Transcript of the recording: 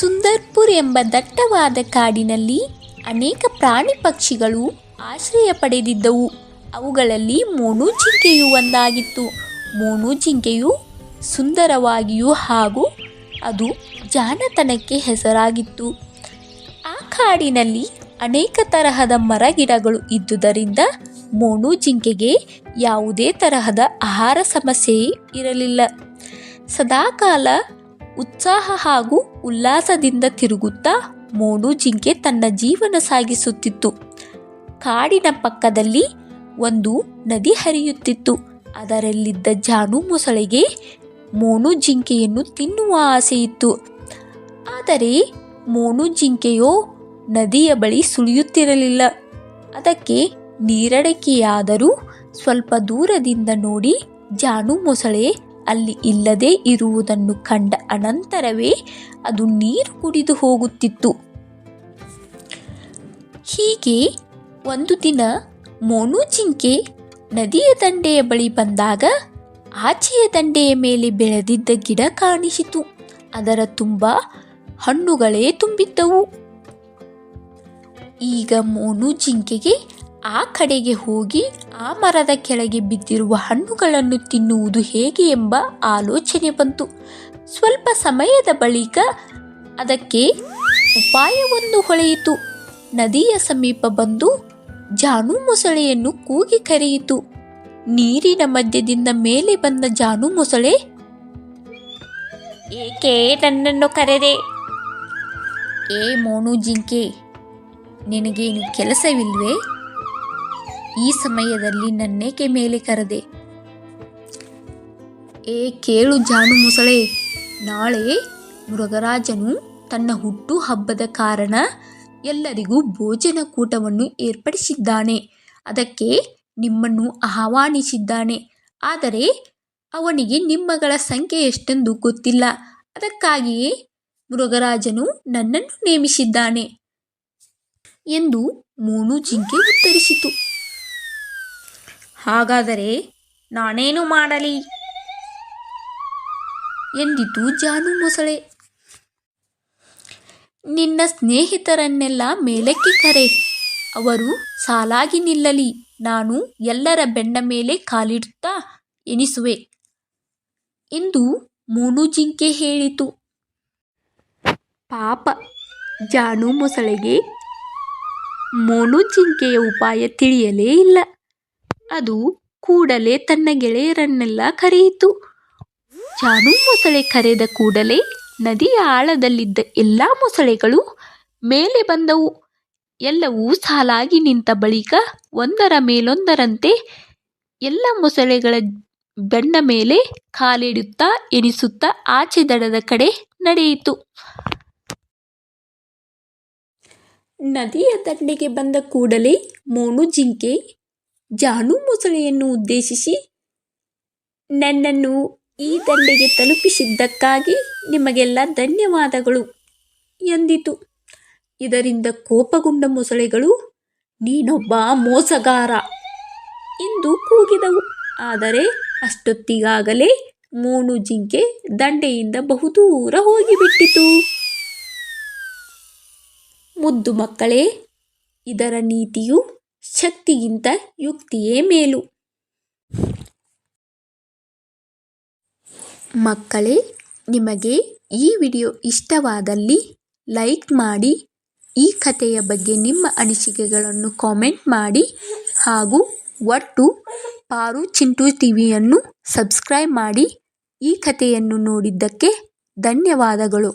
ಸುಂದರ್ಪುರ್ ಎಂಬ ದಟ್ಟವಾದ ಕಾಡಿನಲ್ಲಿ ಅನೇಕ ಪ್ರಾಣಿ ಪಕ್ಷಿಗಳು ಆಶ್ರಯ ಪಡೆದಿದ್ದವು. ಅವುಗಳಲ್ಲಿ ಮೋನು ಜಿಂಕೆಯು ಒಂದಾಗಿತ್ತು. ಮೋನು ಜಿಂಕೆಯು ಸುಂದರವಾಗಿಯೂ ಹಾಗೂ ಅದು ಜಾನತನಕ್ಕೆ ಹೆಸರಾಗಿತ್ತು. ಆ ಕಾಡಿನಲ್ಲಿ ಅನೇಕ ತರಹದ ಮರಗಿಡಗಳು ಇದ್ದುದರಿಂದ ಮೋನು ಜಿಂಕೆಗೆ ಯಾವುದೇ ತರಹದ ಆಹಾರ ಸಮಸ್ಯೆ ಇರಲಿಲ್ಲ. ಸದಾಕಾಲ ಉತ್ಸಾಹ ಹಾಗೂ ಉಲ್ಲಾಸದಿಂದ ತಿರುಗುತ್ತಾ ಮೋಡು ಜಿಂಕೆ ತನ್ನ ಜೀವನ ಸಾಗಿಸುತ್ತಿತ್ತು. ಕಾಡಿನ ಪಕ್ಕದಲ್ಲಿ ಒಂದು ನದಿ ಹರಿಯುತ್ತಿತ್ತು. ಅದರಲ್ಲಿದ್ದ ಜಾನು ಮೊಸಳೆಗೆ ಮೋನು ಜಿಂಕೆಯನ್ನು ತಿನ್ನುವ ಆಸೆಯಿತ್ತು. ಆದರೆ ಮೋನು ಜಿಂಕೆಯೋ ನದಿಯ ಬಳಿ ಸುಳಿಯುತ್ತಿರಲಿಲ್ಲ. ಅದಕ್ಕೆ ನೀರಡಕೆಯಾದರೂ ಸ್ವಲ್ಪ ದೂರದಿಂದ ನೋಡಿ ಜಾನು ಮೊಸಳೆ ಅಲ್ಲಿ ಇಲ್ಲದೆ ಇರುವುದನ್ನು ಕಂಡ ಅನಂತರವೇ ಅದು ನೀರು ಕುಡಿದು ಹೋಗುತ್ತಿತ್ತು. ಹೀಗೆ ಒಂದು ದಿನ ಮೋನು ಜಿಂಕೆ ನದಿಯ ದಂಡೆಯ ಬಳಿ ಬಂದಾಗ ಆಚೆಯ ದಂಡೆಯ ಮೇಲೆ ಬೆಳೆದಿದ್ದ ಗಿಡ ಕಾಣಿಸಿತು. ಅದರ ತುಂಬ ಹಣ್ಣುಗಳೇ ತುಂಬಿದ್ದವು. ಈಗ ಮೋನು ಜಿಂಕೆಗೆ ಆ ಕಡೆಗೆ ಹೋಗಿ ಆ ಮರದ ಕೆಳಗೆ ಬಿದ್ದಿರುವ ಹಣ್ಣುಗಳನ್ನು ತಿನ್ನುವುದು ಹೇಗೆ ಎಂಬ ಆಲೋಚನೆ ಬಂತು. ಸ್ವಲ್ಪ ಸಮಯದ ಬಳಿಕ ಅದಕ್ಕೆ ಉಪಾಯವೊಂದು ಹೊಳೆಯಿತು. ನದಿಯ ಸಮೀಪ ಬಂದು ಜಾನು ಮೊಸಳೆಯನ್ನು ಕೂಗಿ ಕರೆಯಿತು. ನೀರಿನ ಮಧ್ಯದಿಂದ ಮೇಲೆ ಬಂದ ಜಾನು ಮೊಸಳೆ, ಏಕೆ ನನ್ನನ್ನು ಕರೆದೆ? ಏ ಮೋನು ಜಿಂಕೆ, ನಿನಗೇನು ಕೆಲಸವಿಲ್ವೇ? ಈ ಸಮಯದಲ್ಲಿ ನನ್ನೇಕೆ ಮೇಲೆ ಕರೆದೆ? ಏ ಕೇಳು ಜಾನು ಮೊಸಳೆ, ನಾಳೆ ಮೃಗರಾಜನು ತನ್ನ ಹುಟ್ಟು ಹಬ್ಬದ ಕಾರಣ ಎಲ್ಲರಿಗೂ ಭೋಜನ ಕೂಟವನ್ನು ಏರ್ಪಡಿಸಿದ್ದಾನೆ. ಅದಕ್ಕೆ ನಿಮ್ಮನ್ನು ಆಹ್ವಾನಿಸಿದ್ದಾನೆ. ಆದರೆ ಅವನಿಗೆ ನಿಮ್ಮಗಳ ಸಂಖ್ಯೆ ಎಷ್ಟೆಂದು ಗೊತ್ತಿಲ್ಲ. ಅದಕ್ಕಾಗಿಯೇ ಮೃಗರಾಜನು ನನ್ನನ್ನು ನೇಮಿಸಿದ್ದಾನೆ ಎಂದು ಮೂನು ಜಿಂಕೆ ಉತ್ತರಿಸಿತು. ಹಾಗಾದರೆ ನಾನೇನು ಮಾಡಲಿ? ಎಂದಿತು ಜಾನು ಮೊಸಳೆ? ನಿನ್ನ ಸ್ನೇಹಿತರನ್ನೆಲ್ಲ ಮೇಲಕ್ಕೆ ಕರೆ. ಅವರು ಸಾಲಾಗಿ ನಿಲ್ಲಲಿ. ನಾನು ಎಲ್ಲರ ಬೆನ್ನ ಮೇಲೆ ಕಾಲಿಡುತ್ತಾ ಎನಿಸುವೆ. ಎಂದು ಮೂನು ಜಿಂಕೆ ಹೇಳಿತು. ಪಾಪ ಜಾನು ಮೊಸಳೆಗೆ ಮೋನು ಜಿಂಕೆಯ ಉಪಾಯ ತಿಳಿಯಲೇ ಇಲ್ಲ. ಅದು ಕೂಡಲೇ ತನ್ನ ಗೆಳೆಯರನ್ನೆಲ್ಲ ಕರೆಯಿತು. ಜಾನು ಮೊಸಳೆ ಕರೆದ ಕೂಡಲೇ ನದಿಯ ಆಳದಲ್ಲಿದ್ದ ಎಲ್ಲ ಮೊಸಳೆಗಳು ಮೇಲೆ ಬಂದವು. ಎಲ್ಲವೂ ಸಾಲಾಗಿ ನಿಂತ ಬಳಿಕ ಒಂದರ ಮೇಲೊಂದರಂತೆ ಎಲ್ಲ ಮೊಸಳೆಗಳ ಬೆನ್ನ ಮೇಲೆ ಕಾಲಿಡುತ್ತಾ ಎನಿಸುತ್ತಾ ಆಚೆ ದಡದ ಕಡೆ ನಡೆಯಿತು. ನದಿಯ ದಂಡೆಗೆ ಬಂದ ಕೂಡಲೇ ಮೋನು ಜಿಂಕೆ ಜಾನು ಮೊಸಳೆಯನ್ನು ಉದ್ದೇಶಿಸಿ ನನ್ನನ್ನು ಈ ದಂಡೆಗೆ ತಲುಪಿಸಿದ್ದಕ್ಕಾಗಿ ನಿಮಗೆಲ್ಲ ಧನ್ಯವಾದಗಳು ಎಂದಿತು. ಇದರಿಂದ ಕೋಪಗೊಂಡ ಮೊಸಳೆಗಳು, ನೀನೊಬ್ಬ ಮೋಸಗಾರ ಎಂದು ಕೂಗಿದವು. ಆದರೆ ಅಷ್ಟೊತ್ತಿಗಾಗಲೇ ಮೋನು ಜಿಂಕೆ ದಂಡೆಯಿಂದ ಬಹುದೂರ ಹೋಗಿಬಿಟ್ಟಿತು. ಮುದ್ದು ಮಕ್ಕಳೇ, ಇದರ ನೀತಿಯು ಶಕ್ತಿಗಿಂತ ಯುಕ್ತಿಯೇ ಮೇಲು. ಮಕ್ಕಳೇ, ನಿಮಗೆ ಈ ವಿಡಿಯೋ ಇಷ್ಟವಾದಲ್ಲಿ ಲೈಕ್ ಮಾಡಿ, ಈ ಕಥೆಯ ಬಗ್ಗೆ ನಿಮ್ಮ ಅನಿಸಿಕೆಗಳನ್ನು ಕಾಮೆಂಟ್ ಮಾಡಿ ಹಾಗೂ ಒಟ್ಟು ಪಾರು ಚಿಂಟು ಟಿವಿಯನ್ನು ಸಬ್ಸ್ಕ್ರೈಬ್ ಮಾಡಿ ಈ ಕಥೆಯನ್ನು ನೋಡಿದ್ದಕ್ಕೆ ಧನ್ಯವಾದಗಳು.